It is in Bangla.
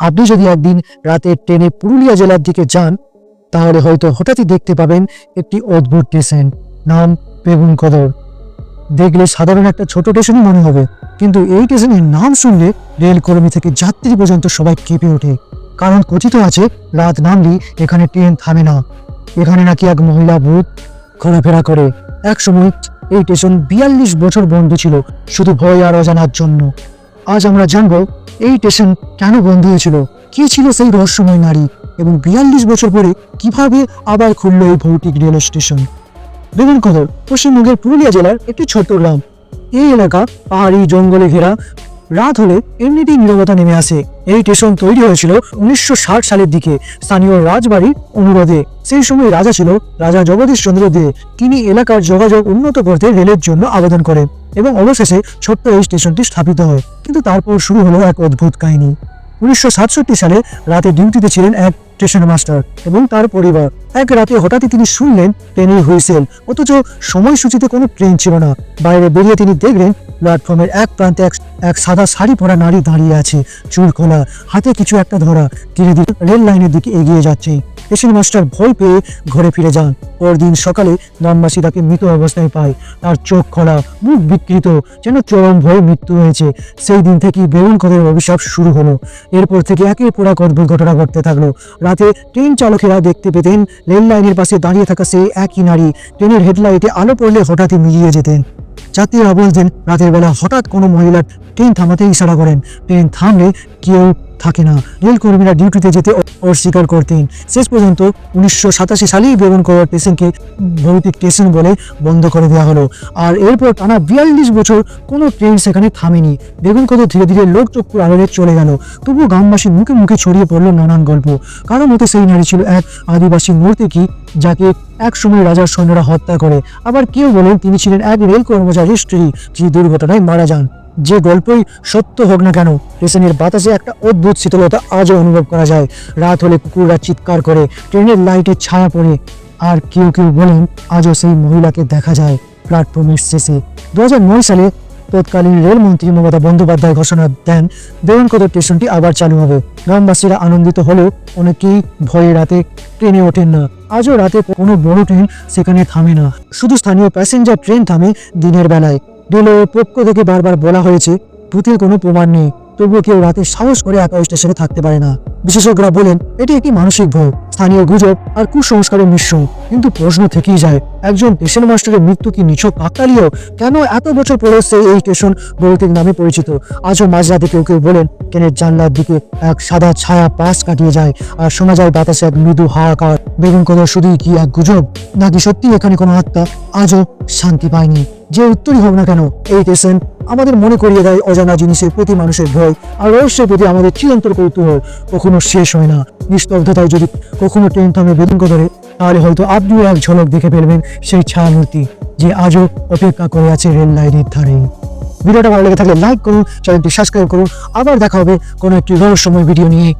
আপনি যদি একদিন রাতের ট্রেনে পুরুলিয়া জেলার দিকে যান, তাহলে হয়তো হঠাৎই দেখতে পাবেন একটি অদ্ভুত স্টেশন, নাম বেগুন কদর। দেখলে সাধারণ একটা ছোট স্টেশনই মনে হবে, কিন্তু এই স্টেশনের নাম শুনলে রেলকর্মী থেকে যাত্রী পর্যন্ত সবাই কেঁপে ওঠে। কারণ কথিত আছে, রাত নামলেই এখানে ট্রেন থামে না। এখানে নাকি এক মহিলা ভূত ঘোরাফেরা করে। এক সময় এই স্টেশন বিয়াল্লিশ বছর বন্ধ ছিল, শুধু ভয় আর অজানার জন্য। আজ আমরা জানব এই স্টেশন কেন বন্ধ হয়েছিল? কে ছিল সেই রহস্যময় নারী? এবং বিয়াল্লিশ বছর পরে কীভাবে আবার খুলল এই ভৌতিক রেল স্টেশন? বেগুনকদর পশ্চিমবঙ্গের পুরুলিয়া জেলার একটি ছোট্ট গ্রাম। এই এলাকা পাহাড়ি জঙ্গলে ঘেরা রাত হলে এমনিতেই নীরবতা নেমে আসে। এই স্টেশন তৈরি হয়েছিল উনিশশো ষাট সালের দিকে। স্থানীয় রাজবাড়ির অনুরোধে। সেই সময় রাজা ছিল রাজা জগদীশ চন্দ্র দে। তিনি এলাকার যোগাযোগ উন্নত করতে রেলের জন্য আবেদন করেন এবং অবশেষে ছোট্ট এই স্টেশনটি স্থাপিত হয়। কিন্তু তারপর শুরু হলো এক অদ্ভুত কাহিনী। উনিশশো সাতষট্টি সালে রাতে ডিউটিতে ছিলেন এক স্টেশন মাস্টার এবং তার পরিবার। এক রাতে হঠাৎই তিনি শুনলেন ট্রেনের হুইসেল। অথচ সময়সূচিতে কোনো ট্রেন ছিল না। বাইরে বেরিয়ে তিনি দেখলেন প্ল্যাটফর্মের এক প্রান্তে এক এক সাদা শাড়ি পরা নারী দাঁড়িয়ে আছে, চুল খোলা, হাতে কিছু একটা ধরা, ধীরে ধীরে রেল লাইনের দিকে এগিয়ে যাচ্ছে। স্টেশন মাস্টার ভয় পেয়ে ঘরে ফিরে যান। পরদিন সকালে গ্রামবাসী তাকে মৃত অবস্থায় পায়। তার চোখ খোলা, মুখ বিকৃত, যেন চরম ভয়ে মৃত্যু হয়েছে। সেই দিন থেকেই বেগুন কদের অভিশাপ শুরু হলো। এরপর থেকে একের পর এক অদ্ভুত ঘটনা ঘটতে থাকল। রাতে ট্রেন চালকেরা দেখতে পেতেন, রেল লাইনের পাশে দাঁড়িয়ে থাকা সেই একই নারী। ট্রেনের হেডলাইটে আলো পড়লে হঠাৎই মিলিয়ে যেতেন। যাত্রীরা বলছেন রাতের বেলা হঠাৎ কোনো মহিলার ট্রেন থামাতে ইশারা করেন। ট্রেন থামলে কেউ থাকে না। রেল কর্মীরা ডিউটিতে যেতে অস্বীকার করতেন। শেষ পর্যন্ত উনিশশো সাতাশি সালেই বেগুন করার স্টেশনকে ভৌতিক স্টেশন বলে বন্ধ করে দেওয়া হলো। আর এরপর টানা বিয়াল্লিশ বছর কোনো ট্রেন সেখানে থামেনি। বেগুন কত ধীরে ধীরে লোক চক্ষুর আড়ালে চলে গেল। তবুও গ্রামবাসীর মুখে মুখে ছড়িয়ে পড়ল নানান গল্প। কারও মতে সেই নারী ছিল এক আদিবাসী নর্তকী যাকে এক সময় রাজার সৈন্যরা হত্যা করে। আবার কেউ বলেন তিনি ছিলেন এক রেল কর্মচারীর স্ত্রী, যিনি দুর্ঘটনায় মারা যান। যে গল্পই সত্য হোক না কেন স্টেশনের বাতাসে একটা অদ্ভুত শীতলতা আজও অনুভব করা যায়। রাত হলে কুকুররা চিৎকার করে, ট্রেনের লাইটে ছায়া পড়ে, আর কেউ কেউ বলেন, আজও সেই মহিলাকে দেখা যায় প্ল্যাটফর্মের শেষে। দুই হাজার নয় সালে তৎকালীন রেলমন্ত্রী মমতা বন্দ্যোপাধ্যায় ঘোষণা দেন দেওয়ানকদর স্টেশনটি আবার চালু হবে। গ্রামবাসীরা আনন্দিত হলেও অনেকেই ভয়ে রাতে ট্রেনে ওঠেন না। আজও রাতে কোনো বড় ট্রেন সেখানে থামে না। শুধু স্থানীয় প্যাসেঞ্জার ট্রেন থামে দিনের বেলায়। রেলের পক্ষ থেকে বারবার বলা হয়েছে ভূতের কোনো প্রমাণ নেই, তবুও কেউ রাতে সাহস করে একা স্টেশনে থাকতে পারে না। বিশেষজ্ঞরা বলেন, এটি একটি মানসিক ভয় স্থানীয় গুজব আর কুসংস্কারের মিশ্রণ। কিন্তু প্রশ্ন থেকেই যায়, একজন স্টেশন মাস্টারের মৃত্যু কি নিছক কাকতালীয়? কেন এত বছর পরে সে এই স্টেশন ভৌতিক নামে পরিচিত? আজও মাঝরাতে কেউ কেউ বলেন ট্রেনের জানলার দিকে এক সাদা ছায়া পাশ কাটিয়ে যায়, আর শোনা যায় বাতাসে এক মৃদু হাহাকার। বেগুন কথা শুধুই কি এক গুজব? নাকি সত্যি এখানে কোনো আত্মা? আজও শান্তি পায়নি যে উত্তরই হোক না কেন, এই স্টেশন আমাদের মনে করিয়ে দেয় অজানা জিনিসের প্রতি মানুষের ভয়, আর রহস্যের প্রতি আমাদের চিরন্তর কৌতূহল। কখনো শেষ হয় না। নিস্তব্ধতায় যদি কখনো ট্রেন থামে বেদন ধরে তাহলে হয়তো আপনিও এক ঝলক দেখে ফেলবেন সেই ছায়ামূর্তি যে আজও অপেক্ষা করে আছে রেল লাইনের ধারে। ভিডিওটা ভালো লেগে থাকলে লাইক করুন চ্যানেলটি সাবস্ক্রাইব করুন। আবার দেখা হবে কোনো একটি রহস্যময় ভিডিও নিয়ে।